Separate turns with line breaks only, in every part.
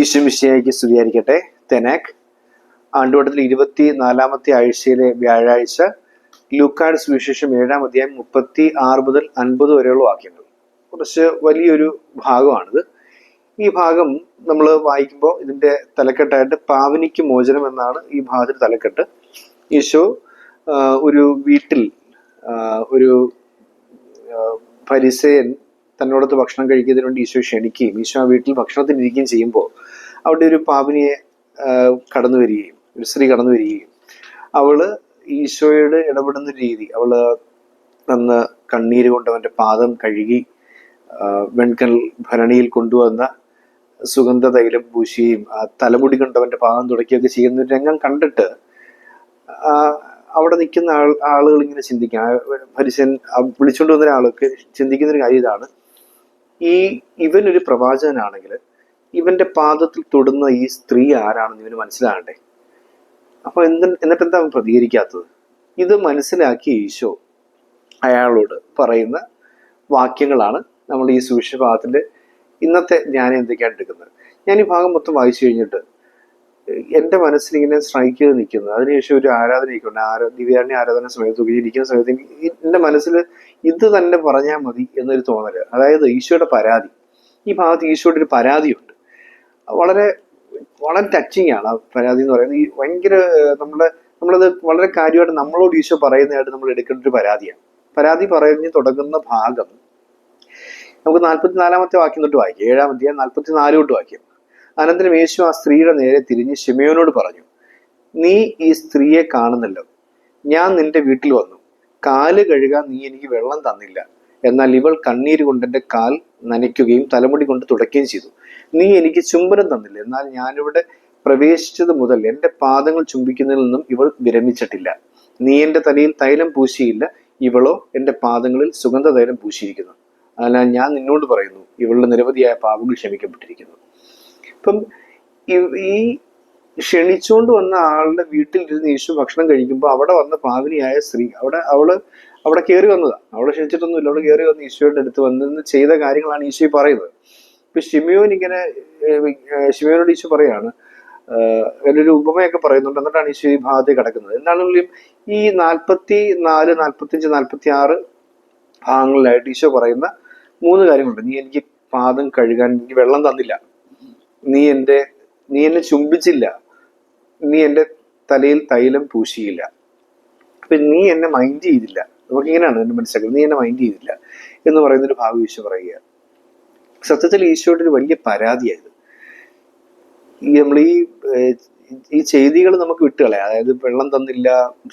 ഈശ്വമിശിയായിക്ക് സ്തുതിയായിരിക്കട്ടെ. തെനാക് ആണ്ടുവട്ടത്തിൽ ഇരുപത്തി നാലാമത്തെ ആഴ്ചയിലെ വ്യാഴാഴ്ച ലൂക്കാട് സുവിശേഷം ഏഴാം അധ്യായം മുപ്പത്തി ആറ് മുതൽ അൻപത് വരെയുള്ള വാക്യങ്ങൾ. കുറച്ച് വലിയൊരു ഭാഗമാണിത്. ഈ ഭാഗം നമ്മൾ വായിക്കുമ്പോൾ ഇതിന്റെ തലക്കെട്ടായിട്ട് പാവനിക്ക് മോചനം എന്നാണ് ഈ ഭാഗത്തിൽ തലക്കെട്ട്. ഈശോ ഒരു വീട്ടിൽ ഒരു പരിസയൻ തന്നോടത്ത് ഭക്ഷണം കഴിക്കുന്നതിന് വേണ്ടി ഈശോ ക്ഷണിക്കുകയും ഈശോ ആ വീട്ടിൽ ഭക്ഷണത്തിനിരിക്കുകയും ചെയ്യുമ്പോൾ അവിടെ ഒരു പാപിനിയെ കടന്നു വരികയും ഒരു സ്ത്രീ കടന്നു വരികയും. അവൾ ഈശോയോട് ഇടപെടുന്ന രീതി അവൾ അന്ന് കണ്ണീര് കൊണ്ട് അവന്റെ പാദം കഴുകി വെൺകൽ ഭരണിയിൽ കൊണ്ടുവന്ന സുഗന്ധ തൈലം പൂശിയും ആ തലമുടി കൊണ്ട് അവന്റെ പാദം തുടക്കുകയൊക്കെ ചെയ്യുന്ന ഒരു രംഗം കണ്ടിട്ട് അവിടെ നിൽക്കുന്ന ആൾ ആളുകൾ ഇങ്ങനെ ചിന്തിക്കാം. പരിശൻ വിളിച്ചുകൊണ്ട് വന്ന ആളൊക്കെ ചിന്തിക്കുന്ന ഒരു കാര്യം ഇതാണ്. ഈ ഇവനൊരു പ്രവാചകനാണെങ്കിൽ ഇവന്റെ പാദത്തിൽ തൊടുന്ന ഈ സ്ത്രീ ആരാണെന്ന് ഇവന് മനസ്സിലാകണ്ടേ? അപ്പൊ എന്ത് എന്നിട്ട് എന്താ അവൻ പ്രതികരിക്കാത്തത്? ഇത് മനസ്സിലാക്കി ഈശോ അയാളോട് പറയുന്ന വാക്യങ്ങളാണ് നമ്മൾ ഈ സുവിശേഷ ഭാഗത്തിന്റെ ഇന്നത്തെ ജ്ഞാനം എന്തൊക്കെയാണ് എടുക്കുന്നത്. ഞാൻ ഈ ഭാഗം മൊത്തം വായിച്ചു കഴിഞ്ഞിട്ട് എന്റെ മനസ്സിൽ ഇങ്ങനെ സ്ട്രൈക്ക് ചെയ്ത് നിൽക്കുന്നത് അതിനുശേഷം ഒരു ആരാധനയൊക്കെ ഉണ്ട് ആരാ ദിവ്യാരണി ആരാധന സമയത്ത് ഇരിക്കുന്ന സമയത്ത് എന്റെ മനസ്സിൽ ഇത് തന്നെ പറഞ്ഞാൽ മതി എന്നൊരു തോന്നൽ. അതായത് ഈശോയുടെ പരാതി. ഈ ഭാഗത്ത് ഈശോയുടെ ഒരു പരാതിയുണ്ട്. വളരെ വളരെ ടച്ചിങ് ആണ് ആ പരാതി എന്ന് പറയുന്നത്. ഈ ഭയങ്കര നമ്മുടെ നമ്മളത് വളരെ കാര്യമായിട്ട് നമ്മളോട് ഈശോ പറയുന്നതായിട്ട് നമ്മൾ എടുക്കേണ്ട ഒരു പരാതിയാണ്. പരാതി പറഞ്ഞ് തുടങ്ങുന്ന ഭാഗം നമുക്ക് നാൽപ്പത്തിനാലാമത്തെ വാക്യം തൊട്ട് വായിക്കാം. ഏഴാമത്തെ നാൽപ്പത്തി നാൽപ്പത്തിനാല് തൊട്ട് വാക്യം അനന്തരം യേശു ആ സ്ത്രീയുടെ നേരെ തിരിഞ്ഞ് ശിമയോനോട് പറഞ്ഞു നീ ഈ സ്ത്രീയെ കാണുന്നല്ലോ. ഞാൻ നിന്റെ വീട്ടിൽ വന്നു. കാൽ കഴുകാൻ നീ എനിക്ക് വെള്ളം തന്നില്ല. എന്നാൽ ഇവൾ കണ്ണീര് കൊണ്ട് എന്റെ കാൽ നനയ്ക്കുകയും തലമുടി കൊണ്ട് തുടയ്ക്കുകയും ചെയ്തു. നീ എനിക്ക് ചുംബനം തന്നില്ല. എന്നാൽ ഞാനിവിടെ പ്രവേശിച്ചത് മുതൽ എന്റെ പാദങ്ങൾ ചുംബിക്കുന്നതിൽ നിന്നും ഇവൾ വിരമിച്ചിട്ടില്ല. നീ എന്റെ തലയിൽ തൈലം പൂശിയില്ല. ഇവളോ എന്റെ പാദങ്ങളിൽ സുഗന്ധ തൈലം പൂശിയിരിക്കുന്നു. അതിനാൽ ഞാൻ നിന്നോട് പറയുന്നു ഇവളുടെ നിരവധിയായ പാപങ്ങൾ ക്ഷമിക്കപ്പെട്ടിരിക്കുന്നു. ഇപ്പം ഈ- ക്ഷണിച്ചുകൊണ്ട് വന്ന ആളുടെ വീട്ടിൽ ഇരുന്ന് യേശു ഭക്ഷണം കഴിക്കുമ്പോൾ അവിടെ വന്ന പാവിനിയായ സ്ത്രീ അവിടെ അവൾ അവിടെ കയറി വന്നതാണ് അവിടെ ക്ഷണിച്ചിട്ടൊന്നുമില്ല. അവിടെ കയറി വന്ന് ഈശോയുടെ അടുത്ത് വന്ന് ചെയ്ത കാര്യങ്ങളാണ് ഈശോ പറയുന്നത്. ഇപ്പൊ ഷിമിയോൻ ഇങ്ങനെ ഷിമിയോനോട് ഈശോ പറയാണ് അതിലൊരു ഉപമയൊക്കെ പറയുന്നുണ്ട്. എന്നിട്ടാണ് ഈശോ ഈ ഭാഗത്തേക്ക് കിടക്കുന്നത്. എന്താണെങ്കിലും ഈ നാൽപ്പത്തി നാല് നാൽപ്പത്തിയഞ്ച് നാൽപ്പത്തി ആറ് ഭാഗങ്ങളിലായിട്ട് ഈശോ പറയുന്ന മൂന്ന് കാര്യങ്ങളുണ്ട്. നീ എനിക്ക് പാദം കഴുകാൻ എനിക്ക് വെള്ളം തന്നില്ല. നീ എന്റെ നീ എന്നെ ചുംബിച്ചില്ല. നീ എന്റെ തലയിൽ തൈലം പൂശിയില്ല. അപ്പൊ നീ എന്നെ മൈൻഡ് ചെയ്തില്ല. നമുക്ക് ഇങ്ങനെയാണ് എന്നെ മനസ്സിലാക്കുന്നത്. നീ എന്നെ മൈൻഡ് ചെയ്തില്ല എന്ന് പറയുന്ന ഒരു ഭാവി ഈശോ പറയുക സത്യത്തിൽ ഈശോയുടെ ഒരു വലിയ പരാതിയായത്. ഈ നമ്മൾ ഈ ഈ ചെയ്തികൾ നമുക്ക് വിട്ടുകളയാം. അതായത് വെള്ളം തന്നില്ല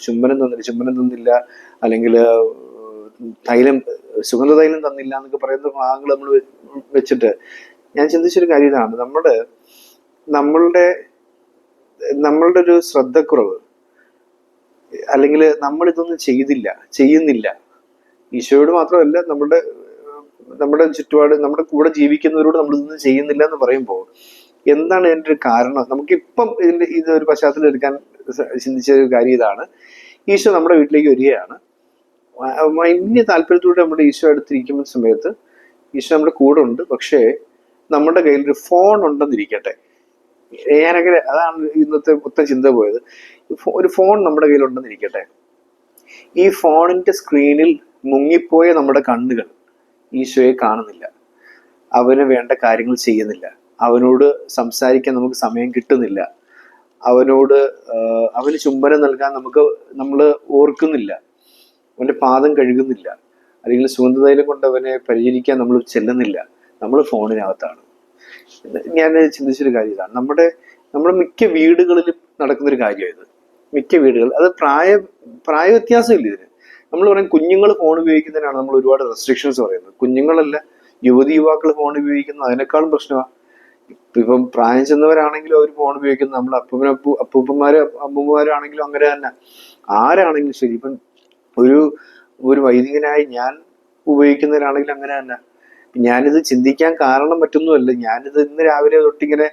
ചുംബനം തന്നില്ല ചുംബനം തന്നില്ല അല്ലെങ്കിൽ തൈലം സുഗന്ധ തൈലം തന്നില്ല എന്നൊക്കെ പറയുന്ന ഭാഗങ്ങൾ നമ്മൾ വെച്ചിട്ട് ഞാൻ ചിന്തിച്ചൊരു കാര്യം ഇതാണ്. നമ്മുടെ നമ്മളുടെ നമ്മളുടെ ഒരു ശ്രദ്ധക്കുറവ് അല്ലെങ്കിൽ നമ്മൾ ഇതൊന്നും ചെയ്തില്ല ചെയ്യുന്നില്ല. ഈശോയോട് മാത്രമല്ല നമ്മുടെ നമ്മുടെ ചുറ്റുപാട് നമ്മുടെ കൂടെ ജീവിക്കുന്നവരോട് നമ്മൾ ഇതൊന്നും ചെയ്യുന്നില്ല എന്ന് പറയുമ്പോൾ എന്താണ് ഇതിന്റെ ഒരു കാരണം? നമുക്കിപ്പം ഇതിന്റെ ഇത് ഒരു പശ്ചാത്തലം എടുക്കാൻ ചിന്തിച്ച ഒരു കാര്യം ഇതാണ്. ഈശോ നമ്മുടെ വീട്ടിലേക്ക് വരികയാണ്. വലിയ താല്പര്യത്തോടെ നമ്മുടെ ഈശോ അടുത്തിരിക്കുന്ന സമയത്ത് ഈശോ നമ്മുടെ കൂടെ ഉണ്ട്. പക്ഷേ നമ്മുടെ കയ്യിൽ ഒരു ഫോൺ ഉണ്ടെന്നിരിക്കട്ടെ. ഞാനങ്ങനെ അതാണ് ഇന്നത്തെ മൊത്തം ചിന്ത പോയത്. ഒരു ഫോൺ നമ്മുടെ കയ്യിലുണ്ടെന്നിരിക്കട്ടെ ഈ ഫോണിന്റെ സ്ക്രീനിൽ മുങ്ങിപ്പോയ നമ്മുടെ കണ്ണുകൾ ഈശോയെ കാണുന്നില്ല. അവന് വേണ്ട കാര്യങ്ങൾ ചെയ്യുന്നില്ല. അവനോട് സംസാരിക്കാൻ നമുക്ക് സമയം കിട്ടുന്നില്ല. അവനോട് അവന് ചുംബനം നൽകാൻ നമുക്ക് നമ്മൾ ഓർക്കുന്നില്ല. അവന്റെ പാദം കഴുകുന്നില്ല. അല്ലെങ്കിൽ സുഗന്ധതൈലം കൊണ്ട് അവനെ പരിചരിക്കാൻ നമ്മൾ ചെല്ലുന്നില്ല. നമ്മൾ ഫോണിനകത്താണ്. ഞാൻ ചിന്തിച്ചൊരു കാര്യം ഇതാണ്. നമ്മുടെ നമ്മുടെ മിക്ക വീടുകളിലും നടക്കുന്നൊരു ഒരു കാര്യമായത് മിക്ക വീടുകൾ അത് പ്രായ പ്രായ വ്യത്യാസമില്ല ഇതിന്? നമ്മൾ പറയും കുഞ്ഞുങ്ങൾ ഫോൺ ഉപയോഗിക്കുന്നതിനാണ് നമ്മൾ ഒരുപാട് റെസ്ട്രിക്ഷൻസ് പറയുന്നത്. കുഞ്ഞുങ്ങളല്ല യുവതി യുവാക്കൾ ഫോൺ ഉപയോഗിക്കുന്നത് അതിനേക്കാളും പ്രശ്നമാണ് ഇപ്പം പ്രായം ചെന്നവരാണെങ്കിലും അവർ ഫോൺ ഉപയോഗിക്കുന്നത് നമ്മൾ അപ്പൂപ്പനപ്പൂ അപ്പൂപ്പന്മാര് അമ്മൂമ്മമാരാണെങ്കിലും അങ്ങനെ തന്നെ. ആരാണെങ്കിലും ശരി ഇപ്പം ഒരു ഒരു വൈദികനായി ഞാൻ ഉപയോഗിക്കുന്നവരാണെങ്കിലും അങ്ങനെ തന്നെ. ഞാനിത് ചിന്തിക്കാൻ കാരണം മറ്റൊന്നുമല്ല. ഞാനിത് ഇന്ന് രാവിലെ തൊട്ടിങ്ങനെ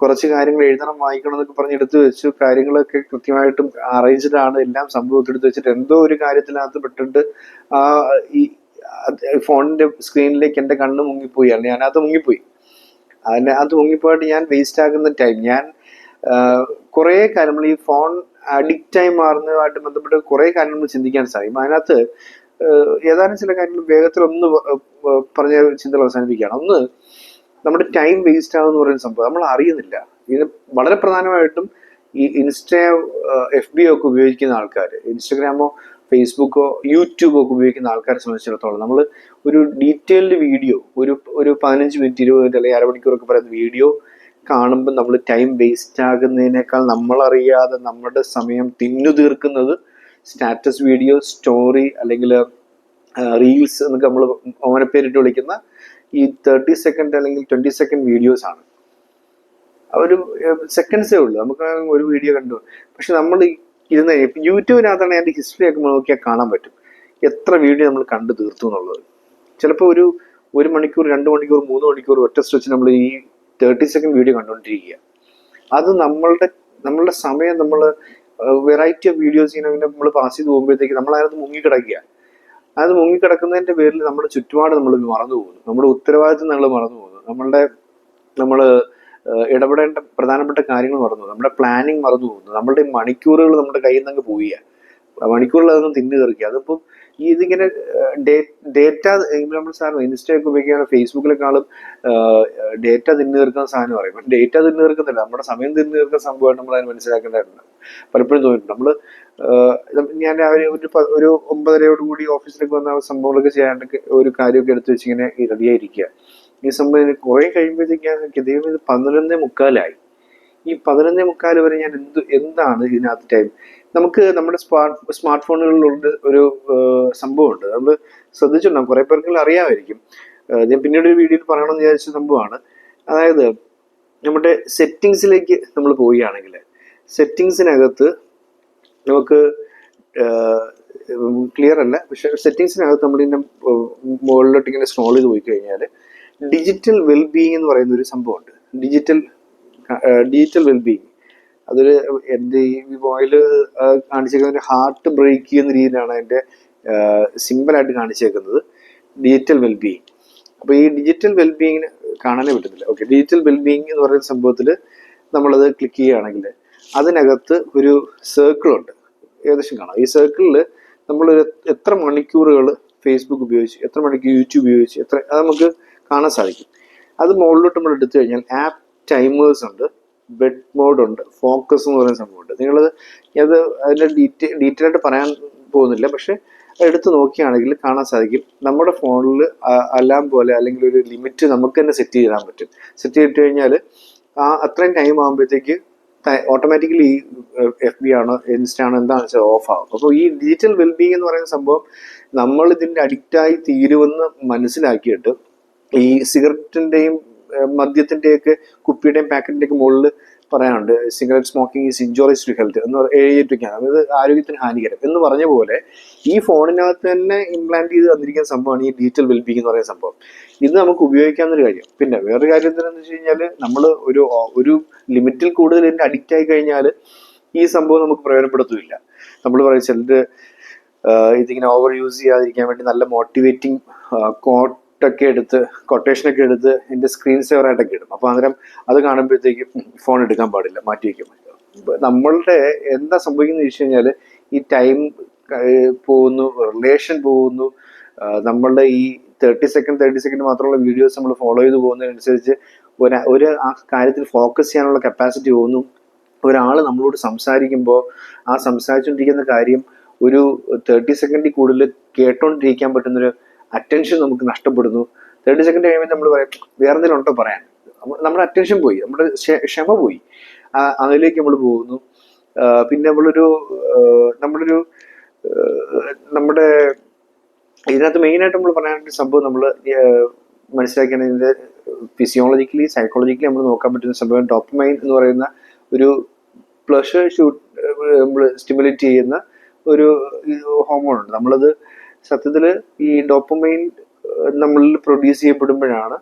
കുറച്ച് കാര്യങ്ങൾ എഴുതണം വായിക്കണം എന്നൊക്കെ പറഞ്ഞ് എടുത്തു വെച്ചു. കാര്യങ്ങളൊക്കെ കൃത്യമായിട്ടും അറേഞ്ച്ഡ് ആണ് എല്ലാം സംഭവത്തിൽ എടുത്തു വെച്ചിട്ട് എന്തോ ഒരു കാര്യത്തിനകത്ത് പെട്ടിട്ട് ആ ഈ ഫോണിന്റെ സ്ക്രീനിലേക്ക് എന്റെ കണ്ണ് മുങ്ങിപ്പോയി. ഞാൻ അത് മുങ്ങിപ്പോയി. അതിന് അത് മുങ്ങിപ്പോയിട്ട് ഞാൻ വേസ്റ്റ് ആകുന്ന ടൈം. ഞാൻ കുറേ കാര്യങ്ങൾ ഈ ഫോൺ അഡിക്റ്റായി മാറുന്നതുമായിട്ട് ബന്ധപ്പെട്ട് കുറേ കാര്യങ്ങൾ ചിന്തിക്കാൻ സാധിക്കും. അതിനകത്ത് ഏതാനും ചില കാര്യങ്ങൾ വേഗത്തിൽ ഒന്ന് പറഞ്ഞ ചിന്തകൾ അവസാനിപ്പിക്കുകയാണ്. ഒന്ന് നമ്മുടെ ടൈം വേസ്റ്റ് ആകുന്ന പറയുന്ന സംഭവം നമ്മൾ അറിയുന്നില്ല. ഇതിന് വളരെ പ്രധാനമായിട്ടും ഈ ഇൻസ്റ്റ എഫ് ബി ഒക്കെ ഉപയോഗിക്കുന്ന ആൾക്കാർ ഇൻസ്റ്റഗ്രാമോ ഫേസ്ബുക്കോ യൂട്യൂബോ ഒക്കെ ഉപയോഗിക്കുന്ന ആൾക്കാരെ സംബന്ധിച്ചിടത്തോളം നമ്മൾ ഒരു ഡീറ്റെയിൽഡ് വീഡിയോ ഒരു ഒരു പതിനഞ്ച് മിനിറ്റ് ഇരുപത് മിനിറ്റ് അല്ലെങ്കിൽ അരമണിക്കൂറൊക്കെ പറയുന്ന വീഡിയോ കാണുമ്പോൾ നമ്മൾ ടൈം വേസ്റ്റ് ആകുന്നതിനേക്കാൾ നമ്മളറിയാതെ നമ്മുടെ സമയം തിന്നു തീർക്കുന്നത് സ്റ്റാറ്റസ് വീഡിയോ സ്റ്റോറി അല്ലെങ്കിൽ റീൽസ് എന്നൊക്കെ നമ്മൾ ഓമനപ്പേരിട്ട് വിളിക്കുന്ന ഈ തേർട്ടി സെക്കൻഡ് അല്ലെങ്കിൽ ട്വന്റി സെക്കൻഡ് വീഡിയോസ് ആണ്. ഒരു സെക്കൻഡ്സേ ഉള്ളൂ. നമുക്ക് ഒരു വീഡിയോ കണ്ടു. പക്ഷെ നമ്മൾ ഇരുന്ന് യൂട്യൂബിനകത്താണ് അതിന്റെ ഹിസ്റ്ററി ഒക്കെ നോക്കിയാൽ കാണാൻ പറ്റും. എത്ര വീഡിയോ നമ്മൾ കണ്ടു തീർത്തു എന്നുള്ളത്. ചിലപ്പോൾ ഒരു ഒരു മണിക്കൂർ രണ്ട് മണിക്കൂർ മൂന്ന് മണിക്കൂർ ഒറ്റ സ്ട്രെച്ച് നമ്മൾ ഈ തേർട്ടി സെക്കൻഡ് വീഡിയോ കണ്ടുകൊണ്ടിരിക്കുക അത് നമ്മളുടെ നമ്മളുടെ സമയം നമ്മൾ വെറൈറ്റി ഓഫ് വീഡിയോസ് ഇങ്ങനെ നമ്മൾ പാസ് ചെയ്ത് പോകുമ്പോഴത്തേക്ക് നമ്മൾ അതിനകത്ത് മുങ്ങിക്കിടക്കുക അത് മുങ്ങിക്കിടക്കുന്നതിന്റെ പേരിൽ നമ്മുടെ ചുറ്റുപാട് നമ്മൾ മറന്നു പോകുന്നു. നമ്മുടെ ഉത്തരവാദിത്വം നമ്മൾ മറന്നു പോകുന്നു. നമ്മളുടെ നമ്മൾ ഇടപെടേണ്ട പ്രധാനപ്പെട്ട കാര്യങ്ങൾ മറന്നു. നമ്മുടെ പ്ലാനിങ് മറന്നു പോകുന്നു. നമ്മളുടെ മണിക്കൂറുകൾ നമ്മുടെ കയ്യിൽ നിന്ന് പോവുക മണിക്കൂറിൽ അതൊന്നും തിന്നു തീർക്കുക അതിപ്പം ഇതിങ്ങനെ ഡേറ്റ നമ്മൾ സാധനം ഇൻസ്റ്റയൊക്കെ ഉപയോഗിക്കുകയാണ് ഫേസ്ബുക്കിലെക്കാളും ഡേറ്റ തിന്നു തീർക്കുന്ന സാധനം പറയും. ഡേറ്റ തിന്നു തീർക്കുന്നില്ല. നമ്മുടെ സമയം തിന്നു തീർക്കുന്ന സംഭവമായിട്ട് നമ്മൾ അതിന് മനസ്സിലാക്കേണ്ടതായിട്ടുണ്ട് പലപ്പോഴും തോന്നിയിട്ടുണ്ട് നമ്മൾ ഞാൻ രാവിലെ ഒരു ഒരു ഒമ്പതരയോട് കൂടി ഓഫീസിലേക്ക് വന്ന സംഭവങ്ങളൊക്കെ ചെയ്യാനൊക്കെ ഒരു കാര്യമൊക്കെ എടുത്തു വെച്ച് ഇങ്ങനെ റെഡിയായിരിക്കുക. ഈ സംഭവം കുറെ കഴിയുമ്പോഴത്തേക്കാണ് ദൈവം ഇത് പന്ത്രണ്ടേ മുക്കാലായി. ഈ പതിനൊന്നേ മുക്കാൽ വരെ ഞാൻ എന്ത് എന്താണ് ഇതിനകത്ത് ടൈം നമുക്ക് നമ്മുടെ സ്മാർട്ട് സ്മാർട്ട് ഫോണുകളിലുണ്ട് ഒരു സംഭവമുണ്ട്. നമ്മൾ ശ്രദ്ധിച്ചിട്ടുണ്ടാകും കുറെ പേർക്ക് അറിയാമായിരിക്കും. ഞാൻ പിന്നീട് ഒരു വീഡിയോയിൽ പറയണമെന്ന് വിചാരിച്ച സംഭവമാണ്. അതായത് നമ്മുടെ സെറ്റിങ്സിലേക്ക് നമ്മൾ പോവുകയാണെങ്കിൽ സെറ്റിങ്സിനകത്ത് നമുക്ക് ക്ലിയർ അല്ല. പക്ഷെ സെറ്റിങ്സിനകത്ത് നമ്മൾ ഇതിന്റെ മുകളിലോട്ട് ഇങ്ങനെ സ്ക്രോൾ ചെയ്ത് പോയി കഴിഞ്ഞാൽ ഡിജിറ്റൽ വെൽബീയിങ് എന്ന് പറയുന്ന ഒരു സംഭവമുണ്ട്. ഡിജിറ്റൽ ഡിജിറ്റൽ ബി അതൊരു എന്റെ ഈ മൊബൈൽ കാണിച്ചേക്കുന്ന ഹാർട്ട് ബ്രേക്ക് ചെയ്യുന്ന രീതിയിലാണ് അതിന്റെ സിമ്പിളായിട്ട് കാണിച്ചേക്കുന്നത്. ഡിജിറ്റൽ വെൽബീയിങ് അപ്പോൾ ഈ ഡിജിറ്റൽ വെൽബീയിങ്ങിന് കാണാനേ പറ്റുന്നില്ല ഓക്കെ ഡിജിറ്റൽ വെൽബീയിങ് എന്ന് പറയുന്ന സംഭവത്തിൽ നമ്മളത് ക്ലിക്ക് ചെയ്യുകയാണെങ്കിൽ അതിനകത്ത് ഒരു സർക്കിളുണ്ട്. ഏകദേശം കാണാം. ഈ സർക്കിളിൽ നമ്മൾ എത്ര മണിക്കൂറുകൾ ഫേസ്ബുക്ക് ഉപയോഗിച്ച് എത്ര മണിക്കൂർ യൂട്യൂബ് ഉപയോഗിച്ച് എത്ര അത് നമുക്ക് കാണാൻ സാധിക്കും. അത് മുകളിലോട്ട് നമ്മൾ എടുത്തു കഴിഞ്ഞാൽ ആപ്പ് ടൈമേഴ്സ് ഉണ്ട് ബെഡ് മോഡ് ഉണ്ട് ഫോക്കസ് എന്ന് പറയുന്ന സംഭവമുണ്ട് നിങ്ങൾ അത് അതിന്റെ ഡീറ്റെയിൽ ഡീറ്റെയിൽ ആയിട്ട് പറയാൻ പോകുന്നില്ല പക്ഷേ എടുത്ത് നോക്കുകയാണെങ്കിൽ കാണാൻ സാധിക്കും. നമ്മുടെ ഫോണിൽ അലാം പോലെ അല്ലെങ്കിൽ ഒരു ലിമിറ്റ് നമുക്ക് തന്നെ സെറ്റ് ചെയ്യാൻ പറ്റും. സെറ്റ് ചെയ്തിട്ട് കഴിഞ്ഞാൽ ആ അത്രയും ടൈം ആകുമ്പോഴത്തേക്ക് ഓട്ടോമാറ്റിക്കലി എഫ് ബി ആണോ ഇൻസ്റ്റ ആണോ എന്താണെന്ന് വെച്ചാൽ ഓഫ് അപ്പോൾ ഈ ഡിജിറ്റൽ വെൽബീങ് എന്ന് പറയുന്ന സംഭവം നമ്മൾ ഇതിന്റെ അഡിക്റ്റായി തീരുമെന്ന് മനസ്സിലാക്കിയിട്ട് ഈ സിഗരറ്റിന്റെയും മദ്യത്തിന്റെയൊക്കെ കുപ്പിയുടെയും പാക്കറ്റിന്റെയൊക്കെ മുകളിൽ പറയാനുണ്ട് cigarette smoking is injurious to health എന്ന് എഴുതിയിട്ടിരിക്കുകയാണ്. അതായത് ആരോഗ്യത്തിന് ഹാനികരം. എന്ന് പറഞ്ഞ പോലെ ഈ ഫോണിനകത്ത് തന്നെ ഇംപ്ലാന്റ് ചെയ്ത് തന്നിരിക്കുന്ന സംഭവമാണ് ഈ ഡിജിറ്റൽ വെൽബീങ് എന്ന് പറയുന്ന സംഭവം. ഇത് നമുക്ക് ഉപയോഗിക്കാവുന്നൊരു കാര്യം. പിന്നെ വേറൊരു കാര്യം എന്താണെന്ന് വെച്ച് കഴിഞ്ഞാൽ നമ്മൾ ഒരു ഒരു ലിമിറ്റിൽ കൂടുതൽ ഇതിന്റെ അഡിക്റ്റ് ആയി കഴിഞ്ഞാൽ ഈ സംഭവം നമുക്ക് പ്രയോജനപ്പെടുത്തുകയില്ല. നമ്മൾ പറയും ചിലര് ഇതിങ്ങനെ ഓവർ യൂസ് ചെയ്യാതിരിക്കാൻ വേണ്ടി നല്ല മോട്ടിവേറ്റിംഗ് കോട്ടൊക്കെ എടുത്ത് കൊട്ടേഷനൊക്കെ എടുത്ത് എന്റെ സ്ക്രീൻ സേവർ ആയിട്ടൊക്കെ ഇടും. അപ്പോൾ അന്നേരം അത് കാണുമ്പോഴത്തേക്കും ഫോൺ എടുക്കാൻ പാടില്ല മാറ്റി വയ്ക്കാൻ പറ്റില്ല നമ്മളുടെ എന്താ സംഭവിക്കുന്നത് വെച്ച് കഴിഞ്ഞാൽ ഈ ടൈം പോകുന്നു റിലേഷൻ പോകുന്നു നമ്മളുടെ ഈ തേർട്ടി സെക്കൻഡ് തേർട്ടി സെക്കൻഡ് മാത്രമുള്ള വീഡിയോസ് നമ്മൾ ഫോളോ ചെയ്ത് പോകുന്നതിനനുസരിച്ച് ഒരു ഒരു ആ കാര്യത്തിൽ ഫോക്കസ് ചെയ്യാനുള്ള കപ്പാസിറ്റി പോകുന്നു. ഒരാൾ നമ്മളോട് സംസാരിക്കുമ്പോൾ ആ സംസാരിച്ചുകൊണ്ടിരിക്കുന്ന കാര്യം ഒരു തേർട്ടി സെക്കൻഡിൽ കൂടുതൽ കേട്ടോണ്ടിരിക്കാൻ പറ്റുന്നൊരു അറ്റൻഷൻ നമുക്ക് നഷ്ടപ്പെടുന്നു. തേർട്ടി സെക്കൻഡ് കഴിയുമ്പോൾ നമ്മൾ പറയാം വേറെ എന്തെങ്കിലും ഉണ്ടോ പറയാൻ? നമ്മുടെ അറ്റൻഷൻ പോയി നമ്മുടെ ക്ഷ- ക്ഷമ പോയി. അതിലേക്ക് നമ്മൾ പോകുന്നു. പിന്നെ നമ്മളൊരു നമ്മളൊരു നമ്മുടെ ഇതിനകത്ത് മെയിനായിട്ട് നമ്മൾ പറയാനായിട്ട് സംഭവം നമ്മൾ മനസ്സിലാക്കേണ്ടതിന്റെ ഫിസിയോളജിക്കലി സൈക്കോളജിക്കലി നമ്മൾ നോക്കാൻ പറ്റുന്ന സംഭവം ഡോപ്പമൈൻ എന്ന് പറയുന്ന ഒരു പ്ലഷർ ഷൂട്ട് നമ്മൾ സ്റ്റിമുലേറ്റ് ചെയ്യുന്ന ഒരു ഹോർമോൺ ഉണ്ട്. നമ്മളത് സത്യത്തിൽ ഈ ഡോപ്പമൈൻ നമ്മളിൽ പ്രൊഡ്യൂസ് ചെയ്യപ്പെടുമ്പോഴാണ്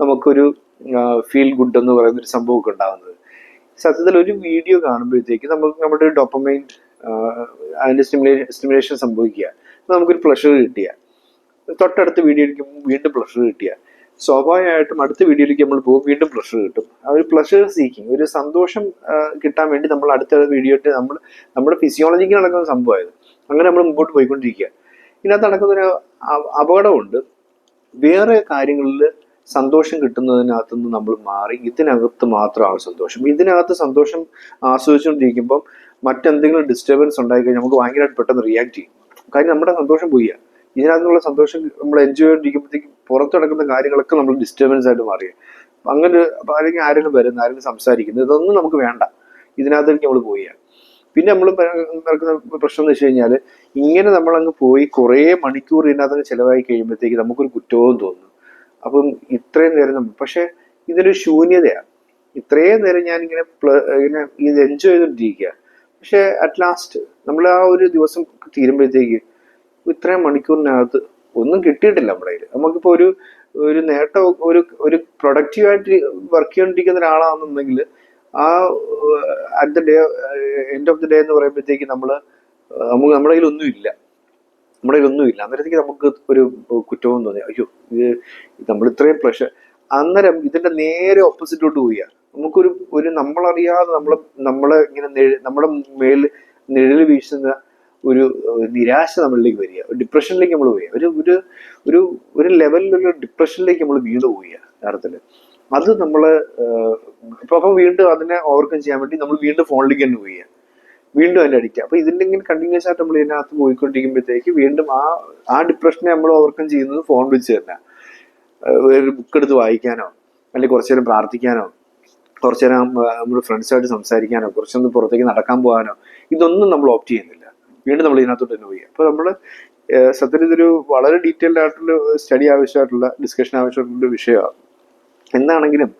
നമുക്കൊരു ഫീൽ ഗുഡ് എന്ന് പറയുന്ന ഒരു സംഭവമൊക്കെ ഉണ്ടാകുന്നത്. സത്യത്തിൽ ഒരു വീഡിയോ കാണുമ്പോഴത്തേക്ക് നമുക്ക് നമ്മുടെ ഡോപ്പമൈൻ അതിന്റെ സ്റ്റിമുലേഷൻ സ്റ്റിമുലേഷൻ സംഭവിക്കുക. നമുക്കൊരു പ്ലഷർ കിട്ടിയ. തൊട്ടടുത്ത വീഡിയോ ഇരിക്കുമ്പോൾ വീണ്ടും പ്ലഷർ കിട്ടിയ. സ്വാഭാവികമായിട്ടും അടുത്ത വീഡിയോയിലേക്ക് നമ്മൾ പോകും വീണ്ടും പ്ലഷർ കിട്ടും. ആ ഒരു പ്ലഷർ സീക്കിങ് ഒരു സന്തോഷം കിട്ടാൻ വേണ്ടി നമ്മൾ അടുത്ത വീഡിയോയിട്ട് നമ്മൾ നമ്മുടെ ഫിസിയോളജിക്ക് നടക്കുന്ന സംഭവമായത്. അങ്ങനെ നമ്മൾ മുമ്പോട്ട് പോയിക്കൊണ്ടിരിക്കുക. ഇതിനകത്ത് നടക്കുന്നൊരു അപകടമുണ്ട്. വേറെ കാര്യങ്ങളിൽ സന്തോഷം കിട്ടുന്നതിനകത്ത് നിന്ന് നമ്മൾ മാറി ഇതിനകത്ത് മാത്രമാണ് സന്തോഷം. ഇതിനകത്ത് സന്തോഷം ആസ്വദിച്ചുകൊണ്ടിരിക്കുമ്പം മറ്റെന്തെങ്കിലും ഡിസ്റ്റർബൻസ് ഉണ്ടായിക്കഴിഞ്ഞാൽ നമുക്ക് ഭയങ്കരമായിട്ട് പെട്ടെന്ന് റിയാക്ട് ചെയ്യും. കാര്യം നമ്മുടെ സന്തോഷം പോയി ഇതിനകത്തുള്ള സന്തോഷം നമ്മൾ എൻജോയ് ചെയ്തിരിക്കുമ്പോഴത്തേക്കും പുറത്തു നടക്കുന്ന കാര്യങ്ങളൊക്കെ നമ്മൾ ഡിസ്റ്റർബൻസ് ആയിട്ട് മാറി. അങ്ങനെ ആരെങ്കിലും വരുന്ന ആരെങ്കിലും സംസാരിക്കുന്നത് ഇതൊന്നും നമുക്ക് വേണ്ട. ഇതിനകത്തേക്ക് നമ്മൾ പോയി പിന്നെ നമ്മൾ നടക്കുന്ന പ്രശ്നം എന്ന് വെച്ച് കഴിഞ്ഞാൽ ഇങ്ങനെ നമ്മളങ്ങ് പോയി കുറേ മണിക്കൂർ ഇതിനകത്ത് ചിലവായി കഴിയുമ്പോഴത്തേക്ക് നമുക്കൊരു കുറ്റവും തോന്നും. അപ്പം ഇത്രയും നേരം നമ്മൾ പക്ഷെ ഇതൊരു ശൂന്യതയാണ് ഇത്രയും നേരം ഞാൻ ഇങ്ങനെ ഇങ്ങനെ ഇത് എൻജോയ് ചെയ്തുകൊണ്ടിരിക്കുക പക്ഷെ അറ്റ് ലാസ്റ്റ് നമ്മൾ ആ ഒരു ദിവസം തീരുമ്പോഴത്തേക്ക് ഇത്രയും മണിക്കൂറിനകത്ത് ഒന്നും കിട്ടിയിട്ടില്ല നമ്മുടെ കയ്യിൽ നമുക്കിപ്പോൾ ഒരു ഒരു നേട്ടം ഒരു ഒരു പ്രൊഡക്റ്റീവായിട്ട് വർക്ക് ചെയ്തുകൊണ്ടിരിക്കുന്ന ഒരാളാണെന്നുണ്ടെങ്കിൽ ആ at the day end of the day എന്ന് പറയുമ്പോഴത്തേക്ക് നമ്മൾ നമുക്ക് നമ്മുടെ കയ്യിലൊന്നുമില്ല. നമ്മുടെ ഇല്ല അന്നേരത്തേക്ക് നമുക്ക് ഒരു കുറ്റവും തോന്നി. അയ്യോ ഇത് നമ്മൾ ഇത്രയും പ്രഷർ അന്നേരം ഇതിന്റെ നേരെ ഓപ്പോസിറ്റോട്ട് പോവുക നമുക്കൊരു ഒരു നമ്മളറിയാതെ നമ്മളെ നമ്മളെ ഇങ്ങനെ നമ്മുടെ മേൽ നിഴൽ വീശുന്ന ഒരു നിരാശ നമ്മളിലേക്ക് വരിക. ഒരു ഡിപ്രഷനിലേക്ക് നമ്മൾ പോവുക ഒരു ഒരു ഒരു ഒരു ലെവലിലുള്ള ഡിപ്രഷനിലേക്ക് നമ്മൾ വീണ് പോവുക യഥാർത്ഥത്തിൽ അത് നമ്മൾ ഇപ്പൊ അപ്പൊ വീണ്ടും അതിനെ ഓവർകം ചെയ്യാൻ വേണ്ടി നമ്മൾ വീണ്ടും ഫോണിലേക്ക് തന്നെ പോയി വീണ്ടും അതിന്റെ അടിക്കുക അപ്പൊ ഇതിന്റെ ഇങ്ങനെ കണ്ടിന്യൂസ് ആയിട്ട് നമ്മൾ ഇതിനകത്ത് പോയിക്കൊണ്ടിരിക്കുമ്പോഴത്തേക്ക് വീണ്ടും ആ ആ ഡിപ്രഷനെ നമ്മൾ ഓവർകം ചെയ്യുന്നത് ഫോൺ വെച്ച് തന്നെ. ഒരു ബുക്ക് എടുത്ത് വായിക്കാനോ അല്ലെങ്കിൽ കുറച്ചു നേരം പ്രാർത്ഥിക്കാനോ കുറച്ചു നേരം നമ്മുടെ ഫ്രണ്ട്സായിട്ട് സംസാരിക്കാനോ കുറച്ചൊന്ന് പുറത്തേക്ക് നടക്കാൻ പോകാനോ ഇതൊന്നും നമ്മൾ ഓപ്റ്റ് ചെയ്യുന്നില്ല. വീണ്ടും നമ്മൾ ഇതിനകത്തോട്ട് തന്നെ പോയി അപ്പൊ നമ്മൾ സത്യത്തിൽ ഇതൊരു വളരെ ഡീറ്റെയിൽഡ് ആയിട്ടുള്ള സ്റ്റഡി ആവശ്യമായിട്ടുള്ള ഡിസ്കഷൻ ആവശ്യമായിട്ടുള്ള വിഷയമാണ്. എന്താണെങ്കിലും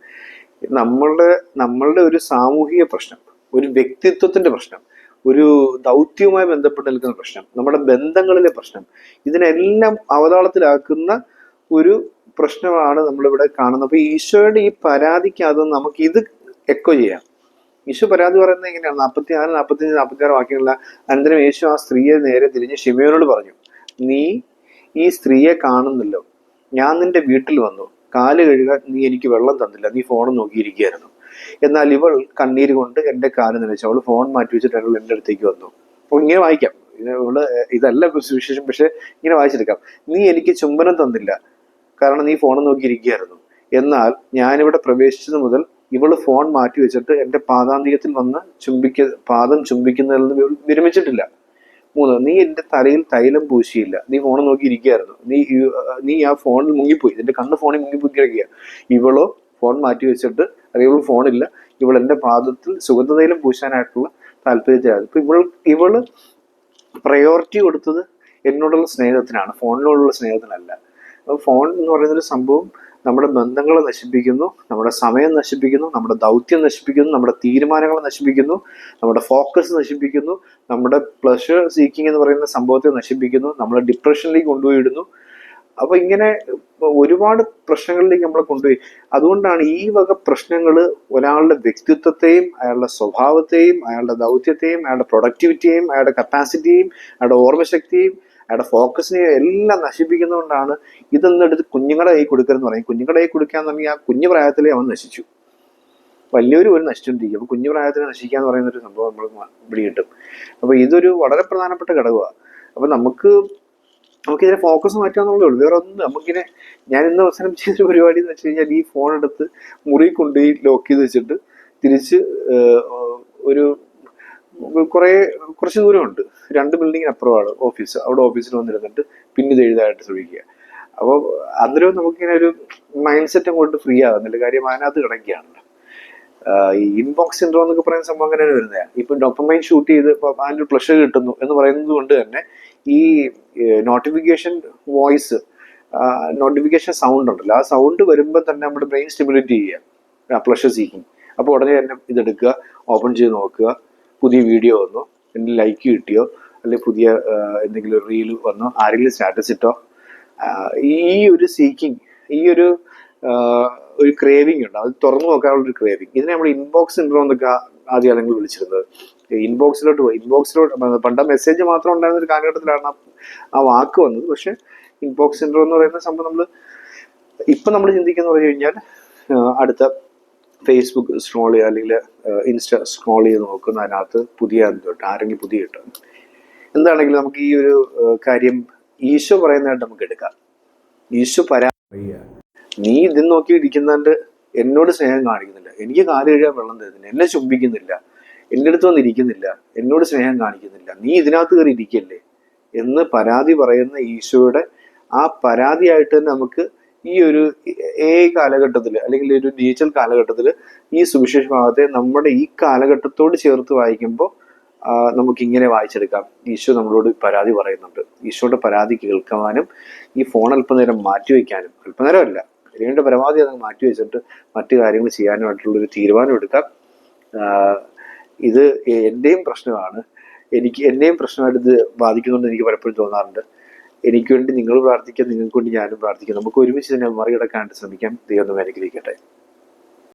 നമ്മളുടെ നമ്മളുടെ ഒരു സാമൂഹിക പ്രശ്നം ഒരു വ്യക്തിത്വത്തിന്റെ പ്രശ്നം ഒരു ദൗത്യവുമായി ബന്ധപ്പെട്ട് നിൽക്കുന്ന പ്രശ്നം നമ്മുടെ ബന്ധങ്ങളിലെ പ്രശ്നം ഇതിനെല്ലാം അവതാളത്തിലാക്കുന്ന ഒരു പ്രശ്നമാണ് നമ്മളിവിടെ കാണുന്നത്. അപ്പൊ ഈശോയുടെ ഈ പരാതിക്കകത്ത് നമുക്ക് ഇത് എക്കോ ചെയ്യാം. ഈശോ പരാതി പറയുന്നത് എങ്ങനെയാണ്? നാൽപ്പത്തി ആറ് നാൽപ്പത്തി അഞ്ച് നാൽപ്പത്തി ആറ് വാക്യങ്ങളിലെ അനന്തരം യേശു ആ സ്ത്രീയെ നേരെ തിരിഞ്ഞ് ഷിമയോനോട് പറഞ്ഞു നീ ഈ സ്ത്രീയെ കാണുന്നല്ലോ. ഞാൻ നിന്റെ വീട്ടിൽ വന്നു. കാൽ കഴുകാൻ നീ എനിക്ക് വെള്ളം തന്നില്ല നീ ഫോൺ നോക്കിയിരിക്കുകയായിരുന്നു. എന്നാൽ ഇവൾ കണ്ണീര് കൊണ്ട് എന്റെ കാൽ നനച്ചു. അവൾ ഫോൺ മാറ്റി വെച്ചിട്ട് അയാൾ എന്റെ അടുത്തേക്ക് വന്നു. അപ്പോൾ ഇങ്ങനെ വായിക്കാം. ഇവൾ ഇതല്ല വിശേഷം പക്ഷെ ഇങ്ങനെ വായിച്ചെടുക്കാം. നീ എനിക്ക് ചുംബനം തന്നില്ല കാരണം നീ ഫോൺ നോക്കിയിരിക്കുകയായിരുന്നു. എന്നാൽ ഞാനിവിടെ പ്രവേശിച്ചത് മുതൽ ഇവൾ ഫോൺ മാറ്റി വെച്ചിട്ട് എന്റെ പാദാന്തികത്തിൽ വന്ന് ചുംബിക്ക പാദം ചുംബിക്കുന്നതിൽ നിന്ന് വിരമിച്ചിട്ടില്ല. മൂന്ന് നീ എന്റെ തലയിൽ തൈലം പൂശിയില്ല. നീ ഫോൺ നോക്കിയിരിക്കുകയായിരുന്നു നീ നീ ആ ഫോണിൽ മുങ്ങിപ്പോയി. നിന്റെ കണ്ണ് ഫോണിൽ മുങ്ങിപ്പോയി കിടക്കുക ഇവളോ ഫോൺ മാറ്റി വെച്ചിട്ട് അല്ലെങ്കിൽ ഇവൾ ഫോണില്ല ഇവൾ എന്റെ പാദത്തിൽ സുഗന്ധതൈലം പൂശാനായിട്ടുള്ള താല്പര്യത്തിലാണ് ഇപ്പൊ ഇവൾ ഇവൾ പ്രയോറിറ്റി കൊടുത്തത് എന്നോടുള്ള സ്നേഹത്തിനാണ്. ഫോണിനോടുള്ള സ്നേഹത്തിനല്ല. ഫോൺ എന്ന് പറയുന്നൊരു സംഭവം നമ്മുടെ ബന്ധങ്ങളെ നശിപ്പിക്കുന്നു നമ്മുടെ സമയം നശിപ്പിക്കുന്നു നമ്മുടെ ദൗത്യം നശിപ്പിക്കുന്നു നമ്മുടെ തീരുമാനങ്ങൾ നശിപ്പിക്കുന്നു നമ്മുടെ ഫോക്കസ് നശിപ്പിക്കുന്നു നമ്മുടെ പ്ലഷർ സീക്കിംഗ് എന്ന് പറയുന്ന സംഭവത്തെ നശിപ്പിക്കുന്നു നമ്മളെ ഡിപ്രഷനിലേക്ക് കൊണ്ടുപോയി ഇടുന്നു അപ്പൊ ഇങ്ങനെ ഒരുപാട് പ്രശ്നങ്ങളിലേക്ക് നമ്മളെ കൊണ്ടുപോയി. അതുകൊണ്ടാണ് ഈ വക പ്രശ്നങ്ങൾ ഒരാളുടെ വ്യക്തിത്വത്തെയും അയാളുടെ സ്വഭാവത്തെയും അയാളുടെ ദൗത്യത്തെയും അയാളുടെ പ്രൊഡക്ടിവിറ്റിയെയും അയാളുടെ കപ്പാസിറ്റിയെയും അയാളുടെ ഓർമ്മശക്തിയെയും അയാളുടെ ഫോക്കസിനെ എല്ലാം നശിപ്പിക്കുന്നതുകൊണ്ടാണ് ഇതൊന്നും എടുത്ത് കുഞ്ഞുങ്ങളുടെ കൈ കൊടുക്കരുതെന്ന് പറയും കുഞ്ഞുങ്ങളുടെ കൈ കൊടുക്കാന്നുണ്ടെങ്കിൽ ആ കുഞ്ഞു പ്രായത്തിലേ അവൻ നശിച്ചു. വലിയൊരു ഒരു നശിച്ചുകൊണ്ടിരിക്കും അപ്പൊ കുഞ്ഞു പ്രായത്തിൽ നശിക്കുക എന്ന് പറയുന്ന ഒരു സംഭവം നമ്മൾ ഇവിടെ കിട്ടും. അപ്പൊ ഇതൊരു വളരെ പ്രധാനപ്പെട്ട ഘടകമാണ് അപ്പൊ നമുക്ക് നമുക്കിതിനെ ഫോക്കസ് മാറ്റാന്നുള്ളതേ ഉള്ളൂ. വേറെ ഒന്നും നമുക്കിനെ ഞാൻ ഇന്ന് അവസരം ചെയ്തൊരു പരിപാടി എന്ന് വെച്ച് കഴിഞ്ഞാൽ ഈ ഫോൺ എടുത്ത് മുറി കൊണ്ടുപോയി ലോക്ക് ചെയ്ത് വെച്ചിട്ട് തിരിച്ച് ഒരു കുറേ കുറച്ച് ദൂരമുണ്ട്. രണ്ട് ബിൽഡിങ്ങിന് അപ്പുറമാണ് ഓഫീസ് അവിടെ ഓഫീസിൽ വന്നിരുന്നിട്ട് പിന്നെ ഇത് എഴുതാനായിട്ട് ശ്രമിക്കുക. അപ്പോൾ അന്നേരം നമുക്കിങ്ങനെ ഒരു മൈൻഡ് സെറ്റ് അങ്ങോട്ട് ഫ്രീ ആകുന്നില്ല കാര്യം അതിനകത്ത് കിടക്കുകയാണല്ലോ ഈ ഇൻബോക്സ് സിൻഡ്രോം എന്നൊക്കെ പറയുന്ന സംഭവം അങ്ങനെയാണ് വരുന്നത്. ഇപ്പം ഡോപ്പമൈൻ ഷൂട്ട് ചെയ്ത് ഇപ്പൊ അതിന്റെ പ്ലഷർ കിട്ടുന്നു എന്ന് പറയുന്നത് കൊണ്ട് തന്നെ ഈ നോട്ടിഫിക്കേഷൻ വോയിസ് നോട്ടിഫിക്കേഷൻ സൗണ്ട് ഉണ്ടല്ലോ. ആ സൗണ്ട് വരുമ്പോൾ തന്നെ നമ്മുടെ ബ്രെയിൻ സ്റ്റിമുലേറ്റ് ചെയ്യുക. പ്ലഷർ സീക്കിങ് അപ്പോൾ ഉടനെ തന്നെ ഇതെടുക്കുക ഓപ്പൺ ചെയ്ത് നോക്കുക. പുതിയ വീഡിയോ വന്നു. എന്തെങ്കിലും ലൈക്ക് കിട്ടിയോ? അല്ലെങ്കിൽ പുതിയ എന്തെങ്കിലും ഒരു റീൽ വന്നോ? ആരെങ്കിലും സ്റ്റാറ്റസ് ഇട്ടോ? ഈ ഒരു സീക്കിങ് ഈ ഒരു ഒരു ക്രേവിംഗ് ഉണ്ട്? അത് തുറന്നു നോക്കാനുള്ള ഒരു ക്രേവിംഗ് ഇതിനെ നമ്മൾ ഇൻബോക്സ് സിൻഡ്രോം എന്നൊക്കെ ആ- ആദ്യ കാലങ്ങളിൽ വിളിച്ചിരുന്നത്. ഇൻബോക്സിലോട്ട് പോയി. ഇൻബോക്സിലോട്ട് പണ്ട് മെസ്സേജ് മാത്രം ഉണ്ടായിരുന്ന ഒരു കാലഘട്ടത്തിലാണ് ആ- ആ വാക്ക് വന്നത്. പക്ഷേ ഇൻബോക്സ് സിൻഡ്രോം എന്ന് പറയുന്ന സംഭവം നമ്മൾ ഇപ്പം നമ്മൾ ചിന്തിക്കുന്ന പറഞ്ഞു കഴിഞ്ഞാൽ അടുത്ത ഫേസ്ബുക്ക് സ്ക്രോൾ ചെയ്യുക അല്ലെങ്കിൽ ഇൻസ്റ്റ സ്ക്രോൾ ചെയ്ത് നോക്കുന്ന അതിനകത്ത് പുതിയ എന്തുകൊണ്ട് ആരെങ്കിലും പുതിയ കിട്ടും എന്താണെങ്കിലും നമുക്ക് ഈ ഒരു കാര്യം ഈശോ പറയുന്നതായിട്ട് നമുക്ക് എടുക്കാം. ഈശോ പരാ നീ ഇതിന് നോക്കി ഇരിക്കുന്നതിന്റെ എന്നോട് സ്നേഹം കാണിക്കുന്നില്ല. എനിക്ക് കാൽ കഴിയാൻ വെള്ളം തരുന്നില്ല. എന്നെ ചുംബിക്കുന്നില്ല. എന്റെ അടുത്ത് വന്നിരിക്കുന്നില്ല എന്നോട് സ്നേഹം കാണിക്കുന്നില്ല. നീ ഇതിനകത്ത് കയറി ഇരിക്കല്ലേ? എന്ന് പരാതി പറയുന്ന ഈശോയുടെ ആ പരാതിയായിട്ട് തന്നെ നമുക്ക് ഈ ഒരു ഏ കാലഘട്ടത്തിൽ അല്ലെങ്കിൽ ഒരു ഡിജിറ്റൽ കാലഘട്ടത്തിൽ ഈ സുവിശേഷ ഭാഗത്തെ നമ്മുടെ ഈ കാലഘട്ടത്തോട് ചേർത്ത് വായിക്കുമ്പോൾ നമുക്ക് ഇങ്ങനെ വായിച്ചെടുക്കാം. ഈശോ നമ്മളോട് പരാതി പറയുന്നുണ്ട്. ഈശോയുടെ പരാതി കേൾക്കുവാനും ഈ ഫോൺ അല്പനേരം മാറ്റിവെക്കാനും. അല്പനേരമല്ല അല്ലെങ്കിൽ പരമാവധി അത് മാറ്റി വെച്ചിട്ട് മറ്റു കാര്യങ്ങൾ ചെയ്യാനുമായിട്ടുള്ള ഒരു തീരുമാനം എടുക്കാം. ഇത് എന്റെയും പ്രശ്നമാണ്. എനിക്ക് എന്നെയും പ്രശ്നമായിട്ട് ഇത് ബാധിക്കുന്നുണ്ട് എനിക്ക് പലപ്പോഴും തോന്നാറുണ്ട്. എനിക്ക് വേണ്ടി നിങ്ങൾ പ്രാർത്ഥിക്കാം നിങ്ങൾക്ക് വേണ്ടി ഞാനും പ്രാർത്ഥിക്കാം. നമുക്ക് ഒരുമിച്ച് തന്നെ മറികടക്കാനായിട്ട് ശ്രമിക്കാം. ദൈവം അനുഗ്രഹിക്കട്ടെ.